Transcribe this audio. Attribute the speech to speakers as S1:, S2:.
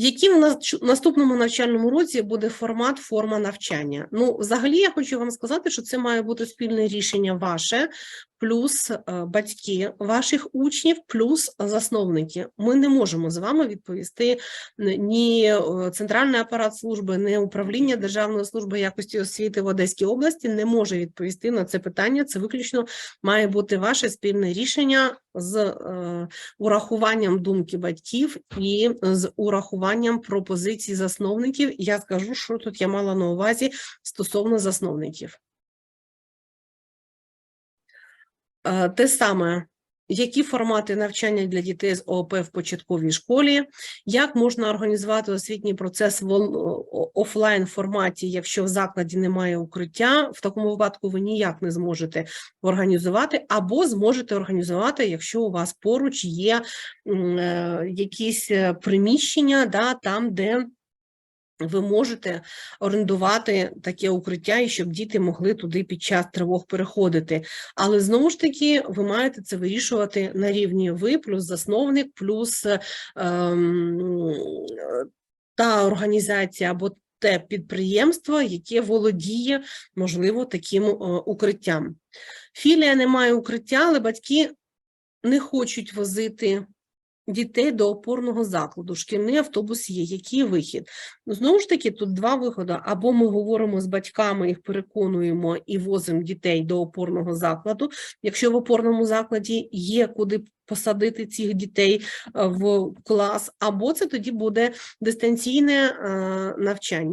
S1: Яким в нас- наступному навчальному році буде формат, форма навчання? Ну, взагалі, я хочу вам сказати, що це має бути спільне рішення ваше, плюс е, батьки ваших учнів, плюс засновники. Ми не можемо з вами відповісти ні е, центральний апарат служби, ні управління Державної служби якості освіти в Одеській області не може відповісти на це питання. Це виключно має бути ваше спільне рішення з е, урахуванням думки батьків і з урахуванням пропозицій засновників. Я скажу, що тут я мала на увазі стосовно засновників. Те саме, які формати навчання для дітей з ООП в початковій школі, як можна організувати освітній процес в офлайн форматі, якщо в закладі немає укриття, в такому випадку ви ніяк не зможете організувати, або зможете організувати, якщо у вас поруч є е, якісь е, приміщення, да, там, де ви можете орендувати таке укриття, і щоб діти могли туди під час тривог переходити. Але знову ж таки, ви маєте це вирішувати на рівні ви, плюс засновник, плюс ем, та організація або те підприємство, яке володіє, можливо, таким е, укриттям. Філія не має укриття, але батьки не хочуть возити дітей до опорного закладу. Шкільний автобус є. Який вихід? Ну, знову ж таки, тут два виходи. Або ми говоримо з батьками, їх переконуємо і возимо дітей до опорного закладу. Якщо в опорному закладі є куди посадити цих дітей е, в клас, або це тоді буде дистанційне е, навчання.